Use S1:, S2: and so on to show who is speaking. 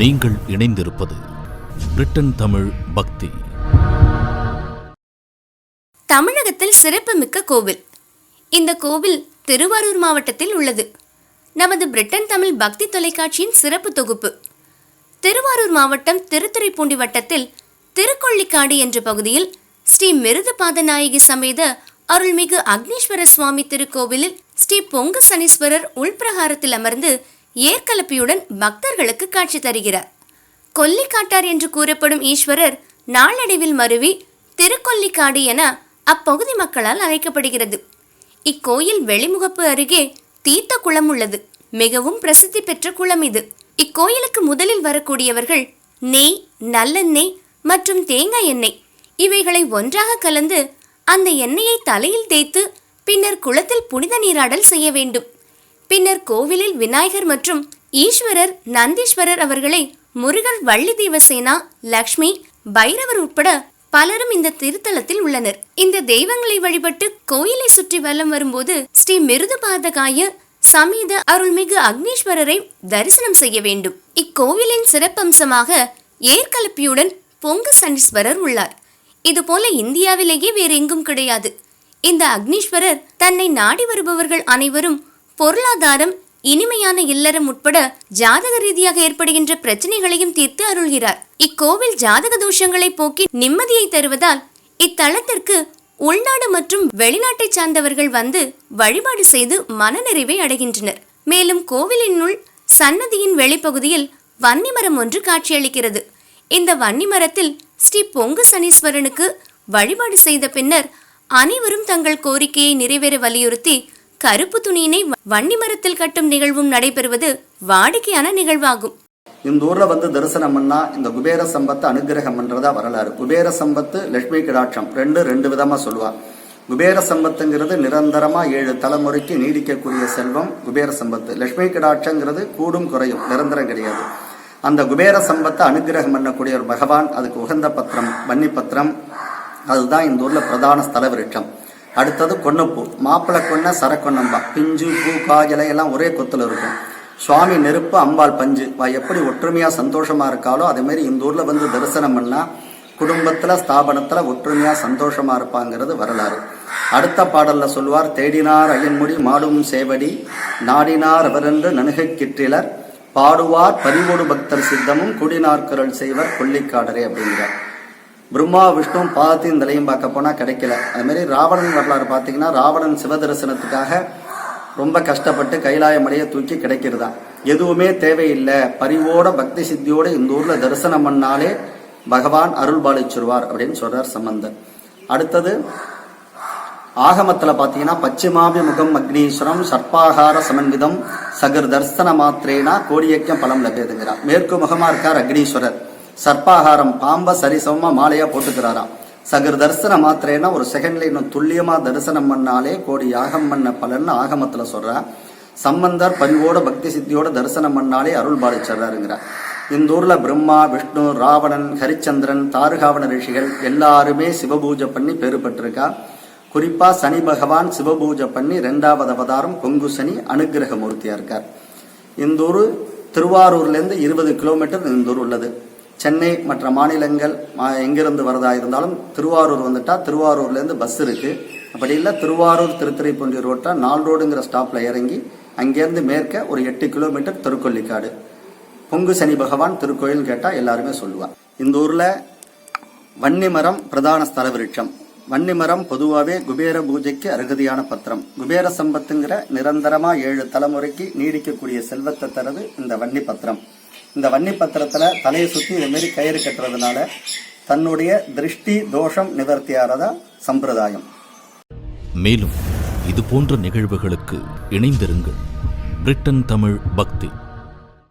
S1: நீங்கள் இணைந்திருப்பது பிரிட்டன் தமிழ் பக்தி.
S2: தமிழகத்தில் சிறப்புமிக்க கோவில். இந்த கோவில் திருவாரூர் மாவட்டத்தில் உள்ளது. நமது பிரிட்டன் தமிழ் பக்தி தொலைக்காட்சியின் சிறப்பு தொகுப்பு. திருவாரூர் மாவட்டம் திருத்துறைப்பூண்டி வட்டத்தில் திருக்கொள்ளிக்காடு என்ற பகுதியில் ஸ்ரீ மிருதுபாத நாயகி சமேத அருள்மிகு அக்னீஸ்வர சுவாமி திருக்கோவிலில் ஸ்ரீ பொங்கு சனீஸ்வரர் உள்பிரகாரத்தில் அமர்ந்து ஏற்கலப்பியுடன் பக்தர்களுக்கு காட்சி தருகிறார். கொல்லிக்காட்டார் என்று கூறப்படும் ஈஸ்வரர் நாளடைவில் மருவி திருக்கொல்லிக்காடு என அப்பகுதி மக்களால் அழைக்கப்படுகிறது. இக்கோயில் வெளிமுகப்பு அருகே தீர்த்த குளம் உள்ளது. மிகவும் பிரசித்தி பெற்ற குளம் இது. இக்கோயிலுக்கு முதலில் வரக்கூடியவர்கள் நெய் நல்லெண்ணெய் மற்றும் தேங்காய் எண்ணெய். இவைகளை ஒன்றாக கலந்து அந்த எண்ணெயை தலையில் தேய்த்து பின்னர் குளத்தில் புனித நீராடல் செய்ய வேண்டும். பின்னர் கோவிலில் விநாயகர் மற்றும் ஈஸ்வரர் நந்தீஸ்வரர் அவர்களை முருகன் வள்ளி தேவசேனா லக்ஷ்மி பைரவர் உட்பட பலரும் இந்த திருத்தலத்தில் உள்ளனர். இந்த தெய்வங்களை வழிபட்டு கோயிலை சுற்றி வலம் வரும்போது ஸ்ரீ மிருதுபாதகாய சமீத அருள்மிகு அக்னீஸ்வரரை தரிசனம் செய்ய வேண்டும். இக்கோவிலின் சிறப்பம்சமாக ஏற்கலப்பியுடன் பொங்கு சனீஸ்வரர் உள்ளார். இதுபோல இந்தியாவிலேயே வேறு எங்கும் கிடையாது. இந்த அக்னீஸ்வரர் தன்னை நாடி வருபவர்கள் அனைவரும் பொருளாதாரம் இனிமையான இல்லறம் உட்பட ஜாதக ரீதியாக ஏற்படுகின்ற பிரச்சனைகளையும் தீர்த்து அருள்கிறார். இக்கோவில் ஜாதக தோஷங்களை போக்கி நிம்மதியை தருவதால் இத்தலத்திற்கு உள்நாடு மற்றும் வெளிநாட்டைச் சார்ந்தவர்கள் வந்து வழிபாடு செய்து மனநிறைவை அடைகின்றனர். மேலும் கோவிலினுள் சன்னதியின் வெளிப்பகுதியில் வன்னிமரம் ஒன்று காட்சியளிக்கிறது. இந்த வன்னிமரத்தில் ஸ்ரீ பொங்கு சனீஸ்வரனுக்கு வழிபாடு செய்த பின்னர் அனைவரும் தங்கள் கோரிக்கையை நிறைவேற வலியுறுத்தி கருப்பு துணியினை வன்னி மரத்தில் கட்டும் நிகழ்வும் நடைபெறுவது வாடிக்கையான நிகழ்வாகும்.
S3: இந்த ஊர்ல வந்து தரிசனம் பண்ணா இந்த குபேர சம்பத்து அனுகிரகம் பண்றதா வரலாறு. குபேர சம்பத்து லட்சுமி கிடாட்சம். ரெண்டு ரெண்டு விதமா சொல்லுவா. குபேர சம்பத்துங்கிறது நிரந்தரமா ஏழு தலைமுறைக்கு நீடிக்கக்கூடிய செல்வம் குபேர சம்பத்து. லட்சுமி கடாட்சங்கிறது கூடும் குறையும் நிரந்தரம் கிடையாது. அந்த குபேர சம்பத்தை அனுகிரகம் பண்ணக்கூடிய ஒரு பகவான் அதுக்கு உகந்த பத்திரம் வன்னி பத்திரம் அதுதான் இந்த ஊர்ல பிரதான ஸ்தல விருட்சம். அடுத்தது கொன்னப்பூ. மாப்பிள்ளை கொன்ன சரக்கொன்னம்பா. பிஞ்சு பூ காஜலை எல்லாம் ஒரே கொத்தில் இருக்கும். சுவாமி நெருப்பு அம்பாள் பஞ்சு. வா எப்படி ஒற்றுமையா சந்தோஷமா இருக்காளோ அதே மாதிரி இந்த ஊர்ல வந்து தரிசனம் பண்ணா குடும்பத்துல ஸ்தாபனத்துல ஒற்றுமையா சந்தோஷமா இருப்பாங்கிறது வரலாறு. அடுத்த பாடல்ல சொல்வார் தேடினார் அயன்முடி மாடும் சேவடி நாடினார் அவரென்று நனுகை கிற்றிலர். பாடுவார் பரிவோடு பக்தர் சித்தமும் குடினார் குரல் செய்வர் கொல்லிக்காடரே அப்படிங்கிறார். பிரம்மா விஷ்ணு பாதத்தையும் தலையும் பார்க்க போனால் கிடைக்கல. அது மாதிரி ராவணன் வரலாறு பார்த்தீங்கன்னா ராவணன் சிவதரிசனத்துக்காக ரொம்ப கஷ்டப்பட்டு கைலாய மலையை தூக்கி கிடைக்கிறதா. எதுவுமே தேவையில்லை. பரிவோட பக்தி சித்தியோட இந்த ஊர்ல தரிசனம் பண்ணாலே பகவான் அருள் பாலிச்சிருவார் அப்படின்னு சொல்றார் சம்பந்தர். அடுத்தது ஆகமத்துல பாத்தீங்கன்னா பச்சிமாபிமுகம் அக்னீஸ்வரம் சர்ப்பாகார சமன்விதம் சகர் தர்சன மாத்திரேனா கோடியக்கம் பலம் லபியதுங்கிறார் மேற்கு முகமா இருக்கார் அக்னீஸ்வரர். சர்ப்பாகாரம் பாம்ப சரிசமமா மாலையா போட்டுக்கிறாராம் சகர் தரிசன மாத்திரேனா ஒரு செகண்ட்ல இன்னும் துல்லியமா தரிசனம் பண்ணாலே கோடி யாகம் பண்ண பலன் ஆகமத்துல சொல்ற. சம்பந்தர் பரிவோட பக்தி சித்தியோட தரிசனம் பண்ணாலே அருள் பாலிச்சர்றாருங்கிற. இந்த ஊர்ல பிரம்மா விஷ்ணு ராவணன் ஹரிச்சந்திரன் தாருகாவன ரிஷிகள் எல்லாருமே சிவபூஜை பண்ணி பேரு பெற்றிருக்கா. குறிப்பா சனி பகவான் சிவபூஜை பண்ணி ரெண்டாவது அவதாரம் கொங்கு சனி அனுகிரக மூர்த்தியா இருக்கார். இந்த ஊர் திருவாரூர்ல இருந்து இருபது கிலோமீட்டர் இந்த ஊர் உள்ளது. சென்னை மற்ற மாநிலங்கள் எங்கிருந்து வரதா இருந்தாலும் திருவாரூர் வந்துட்டா திருவாரூர்ல இருந்து பஸ் இருக்கு. அப்படி இல்லை திருவாரூர் திருத்துறைப்பூண்டி ரோட்டா நால் ரோடுங்கிற ஸ்டாப்ல இறங்கி அங்கேருந்து மேற்க ஒரு எட்டு கிலோமீட்டர் திருக்கொல்லிக்காடு. பொங்கு சனி பகவான் திருக்கோயில் கேட்டா எல்லாருமே சொல்லுவா. இந்த ஊர்ல வன்னிமரம் பிரதான ஸ்தல விருட்சம். வன்னிமரம் பொதுவாகவே குபேர பூஜைக்கு அருகதியான பத்திரம். குபேர சம்பத்துங்கிற நிரந்தரமா ஏழு தலைமுறைக்கு நீடிக்கக்கூடிய செல்வத்தை தரது இந்த வன்னி பத்திரம் இந்த வன்னி பத்திரத்துல தலையை சுத்தி இந்த மாதிரி கயிறு கட்டுறதுனால தன்னுடைய திருஷ்டி தோஷம் நிவர்த்தியாரதா சம்பிரதாயம்.
S1: மேலும் இது போன்ற நிகழ்வுகளுக்கு இணைந்திருங்கள். பிரிட்டன் தமிழ் பக்தி.